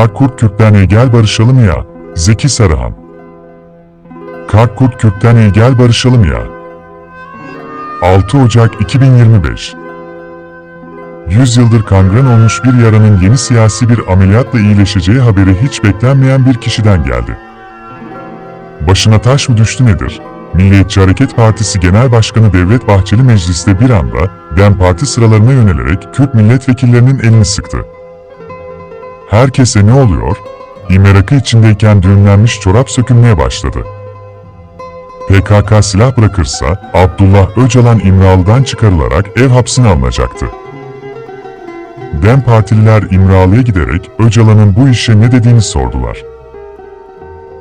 Karkurt Kürt'ten ey gel barışalım ya. Zeki Sarıhan. Karkurt Kürt'ten ey gel barışalım ya. 6 Ocak 2025 100 yıldır kangren olmuş bir yaranın yeni siyasi bir ameliyatla iyileşeceği haberi hiç beklenmeyen bir kişiden geldi. Başına taş mı düştü nedir? Milliyetçi Hareket Partisi Genel Başkanı Devlet Bahçeli mecliste bir anda DEM Parti sıralarına yönelerek Kürt milletvekillerinin elini sıktı. Herkese ne oluyor? İmerakı içindeyken düğümlenmiş çorap sökülmeye başladı. PKK silah bırakırsa Abdullah Öcalan İmralı'dan çıkarılarak ev hapsine alınacaktı. DEM partililer İmralı'ya giderek Öcalan'ın bu işe ne dediğini sordular.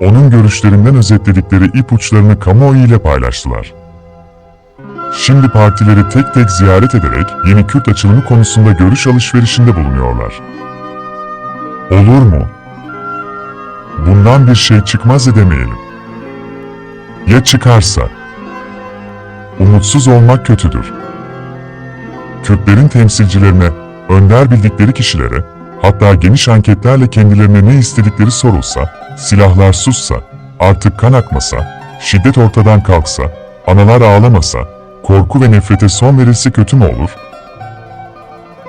Onun görüşlerinden özetledikleri ipuçlarını kamuoyu ile paylaştılar. Şimdi partileri tek tek ziyaret ederek yeni Kürt açılımı konusunda görüş alışverişinde bulunuyorlar. Olur mu? Bundan bir şey çıkmaz edemeyelim. Ya çıkarsa? Umutsuz olmak kötüdür. Kürtlerin temsilcilerine, önder bildikleri kişilere, hatta geniş anketlerle kendilerine ne istedikleri sorulsa, silahlar sussa, artık kan akmasa, şiddet ortadan kalksa, analar ağlamasa, korku ve nefrete son verilse kötü mü olur?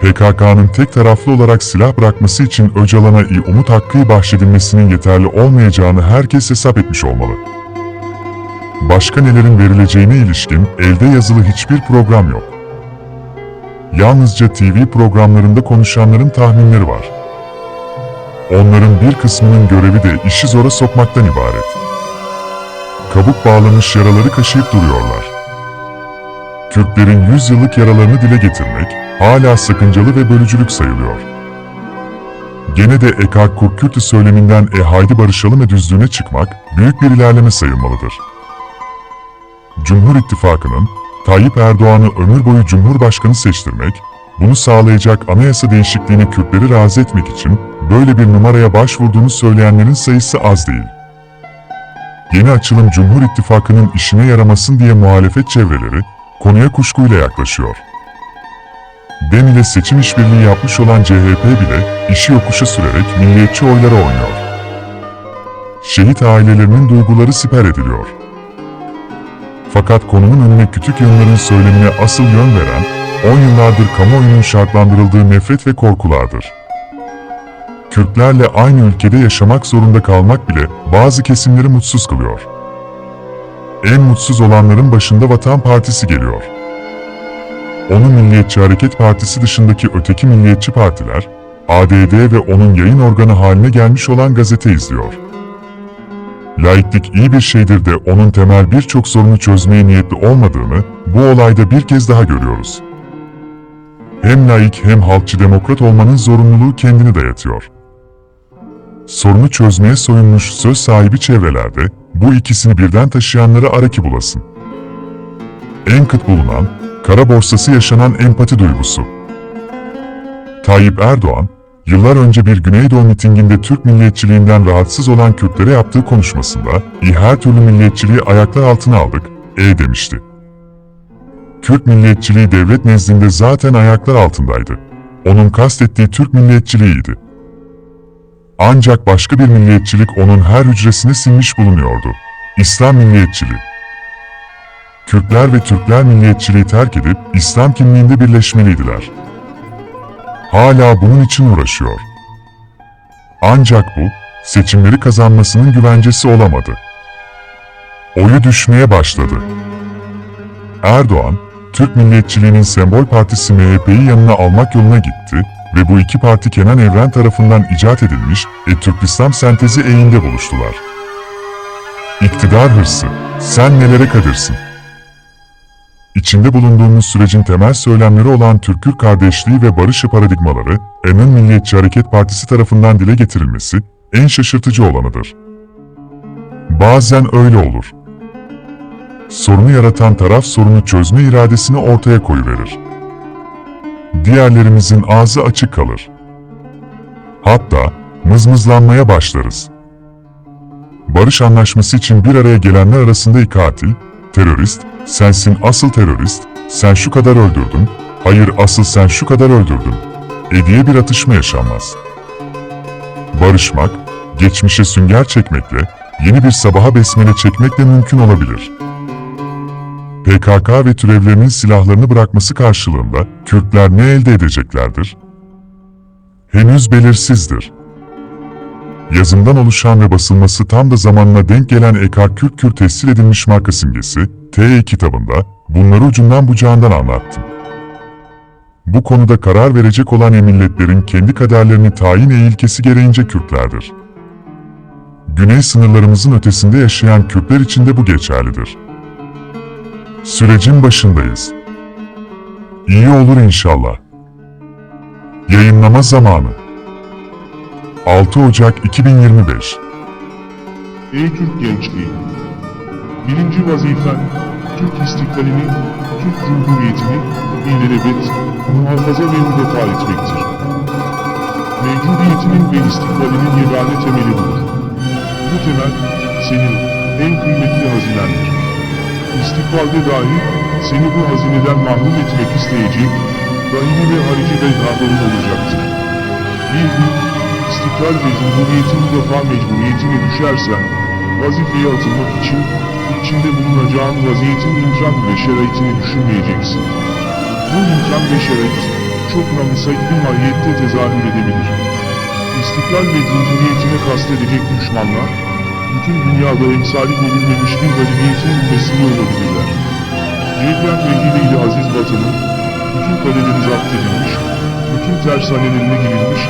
PKK'nın tek taraflı olarak silah bırakması için Öcalan'a iyi umut hakkı bahşedilmesinin yeterli olmayacağını herkes hesap etmiş olmalı. Başka nelerin verileceğine ilişkin elde yazılı hiçbir program yok. Yalnızca TV programlarında konuşanların tahminleri var. Onların bir kısmının görevi de işi zora sokmaktan ibaret. Kabuk bağlamış yaraları kaşıyıp duruyorlar. Kürtlerin 100 yıllık yaralarını dile getirmek hala sakıncalı ve bölücülük sayılıyor. Gene de Ekak Kurkürtü söyleminden e haydi barışalım düzlüğüne çıkmak büyük bir ilerleme sayılmalıdır. Cumhur İttifakı'nın Tayyip Erdoğan'ı ömür boyu Cumhurbaşkanı seçtirmek, bunu sağlayacak anayasa değişikliğine Kürtleri razı etmek için böyle bir numaraya başvurduğunu söyleyenlerin sayısı az değil. Yeni açılım Cumhur İttifakı'nın işine yaramasın diye muhalefet çevreleri konuya kuşkuyla yaklaşıyor. DEM ile seçim işbirliği yapmış olan CHP bile işi yokuşa sürerek milliyetçi oylara oynuyor. Şehit ailelerinin duyguları siper ediliyor. Fakat konunun önüne kütük yanların söylemine asıl yön veren, 10 yıllardır kamuoyunun şartlandırıldığı nefret ve korkulardır. Kürtlerle aynı ülkede yaşamak zorunda kalmak bile bazı kesimleri mutsuz kılıyor. En mutsuz olanların başında Vatan Partisi geliyor. Onu Milliyetçi Hareket Partisi dışındaki öteki milliyetçi partiler, ADD ve onun yayın organı haline gelmiş olan gazete izliyor. Laiklik iyi bir şeydir de onun temel birçok sorunu çözmeye niyetli olmadığını bu olayda bir kez daha görüyoruz. Hem laik hem halkçı demokrat olmanın zorunluluğu kendini dayatıyor. Sorunu çözmeye soyunmuş söz sahibi çevrelerde bu ikisini birden taşıyanları araki bulasın. En kıt bulunan, kara borsası yaşanan empati duygusu. Tayyip Erdoğan, Yıllar önce bir Güneydoğu mitinginde Türk milliyetçiliğinden rahatsız olan Kürtlere yaptığı konuşmasında, "İyi her türlü milliyetçiliği ayaklar altına aldık, e demişti. Kürt milliyetçiliği devlet nezdinde zaten ayaklar altındaydı. Onun kastettiği Türk milliyetçiliğiydi. Ancak başka bir milliyetçilik onun her hücresine sinmiş bulunuyordu. İslam milliyetçiliği. Kürtler ve Türkler milliyetçiliği terk edip İslam kimliğinde birleşmeliydiler hala bunun için uğraşıyor. Ancak bu, seçimleri kazanmasının güvencesi olamadı. Oyu düşmeye başladı. Erdoğan, Türk milliyetçiliğinin sembol partisi MHP'yi yanına almak yoluna gitti ve bu iki parti Kenan Evren tarafından icat edilmiş e Türk İslam sentezi eğinde buluştular. İktidar hırsı, sen nelere kadirsin? İçinde bulunduğumuz sürecin temel söylemleri olan Türk-Kürt kardeşliği ve barışı paradigmaları, Emin Milliyetçi Hareket Partisi tarafından dile getirilmesi en şaşırtıcı olanıdır. Bazen öyle olur. Sorunu yaratan taraf sorunu çözme iradesini ortaya koyuverir. Diğerlerimizin ağzı açık kalır. Hatta mızmızlanmaya başlarız. Barış anlaşması için bir araya gelenler arasında katil, terörist, sensin asıl terörist, sen şu kadar öldürdün, hayır asıl sen şu kadar öldürdün, e diye bir atışma yaşanmaz. barışmak, geçmişe sünger çekmekle, yeni bir sabaha besmele çekmekle mümkün olabilir. PKK ve türevlerinin silahlarını bırakması karşılığında Kürtler ne elde edeceklerdir? Henüz belirsizdir. Yazımdan oluşan ve basılması tam da zamanına denk gelen Ekar Kürt Kürt tescil edilmiş marka simgesi, TE kitabında bunları ucundan bucağından anlattım. Bu konuda karar verecek olan emilletlerin kendi kaderlerini tayin ilkesi gereğince Kürtlerdir. Güney sınırlarımızın ötesinde yaşayan Kürtler için de bu geçerlidir. Sürecin başındayız. İyi olur inşallah. Yayınlama zamanı 6 Ocak 2025 Ey Türk gençliği! Birinci vazifen, Türk istiklalini, Türk Cumhuriyeti'ni ilelebet, muhafaza ve müdafaa etmektir. Mevcudiyetinin ve istikbalinin yegane temeli budur. Bu temel, senin en kıymetli hazinendir. İstikbalde dahi seni bu hazineden mahrum etmek isteyecek, daimi ve harici bedhaların olacaktır. Bir gün, istiklal ve cumhuriyetin müdafaa mecburiyetine düşersen, vazifeye atılmak için, içinde bulunacağın vaziyetin imkan ve şeraitini düşünmeyeceksin. Bu imkan ve şerait, çok namısak bir mahiyette tezahür edebilir. İstiklal ve cumhuriyetine kastedecek düşmanlar, bütün dünyada emsali görülmemiş bir galibiyetin ülmesini olabilirler. Cebren vehliyle aziz vatanın, bütün kaleleri zapt edilmiş, bütün tersanelerine girilmiş,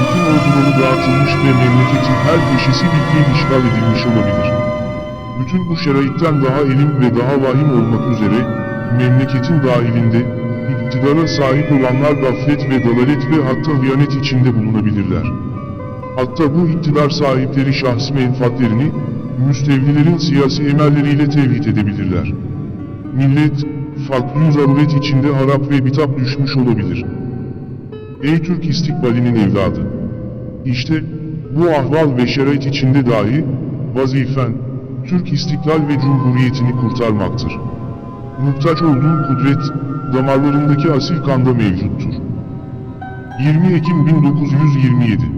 bütün orduları dağıtılmış ve memleketin her köşesi fiil işgal edilmiş olabilir. Bütün bu şeraitten daha elim ve daha vahim olmak üzere, memleketin dahilinde, iktidara sahip olanlar gaflet ve dalalet ve hatta hıyanet içinde bulunabilirler. Hatta bu iktidar sahipleri şahsi menfaatlerini, müstevlilerin siyasi emelleriyle tevhid edebilirler. Millet, farklı zaruret içinde harap ve bitap düşmüş olabilir. Ey Türk istikbalinin evladı! İşte bu ahval ve şerait içinde dahi vazifen Türk istiklal ve cumhuriyetini kurtarmaktır. Muhtaç olduğun kudret damarlarındaki asil kanda mevcuttur. 20 Ekim 1927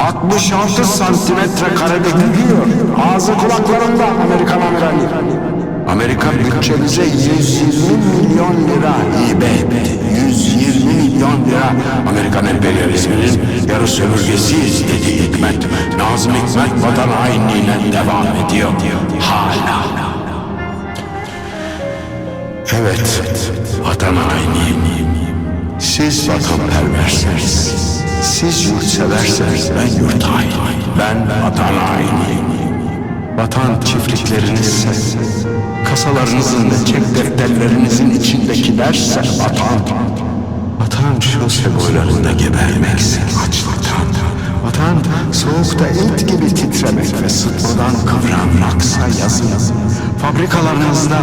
66 santimetre karede gülüyor. Ağzı kulaklarında Amerikan amirali. Amerika bütçemize 120 milyon lira hibe etti. 120 milyon lira Amerikan emperyalizminin yarı sömürgesiyiz dedi Hikmet. Nazım Hikmet vatan hainliğine devam ediyor. Hala. Evet, vatan haini. Siz vatanperversiniz. Siz yurtseverseniz ben yurt haini. Ben vatan hainiyim. vatan çiftliklerinizse, kasalarınızın ve çek defterlerinizin içindekilerse vatan, vatan şose boylarında gebermekse açlıktan, vatan soğukta et gibi titremek ve sıtmadan kıvranmaksa yazın, fabrikalarınızda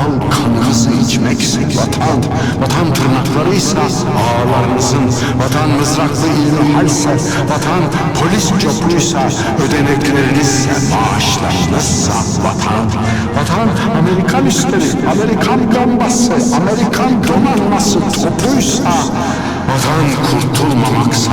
al kanınızı içmekse vatan, vatan tırnaklarıysa ağlarınızın, vatan mızraklı ilmi halse, vatan polis copuysa, ödeneklerinizse, maaşlarınızsa vatan, vatan Amerikan üstleri, Amerikan bombası, Amerikan donanması topuysa, vatan kurtulmamaksa,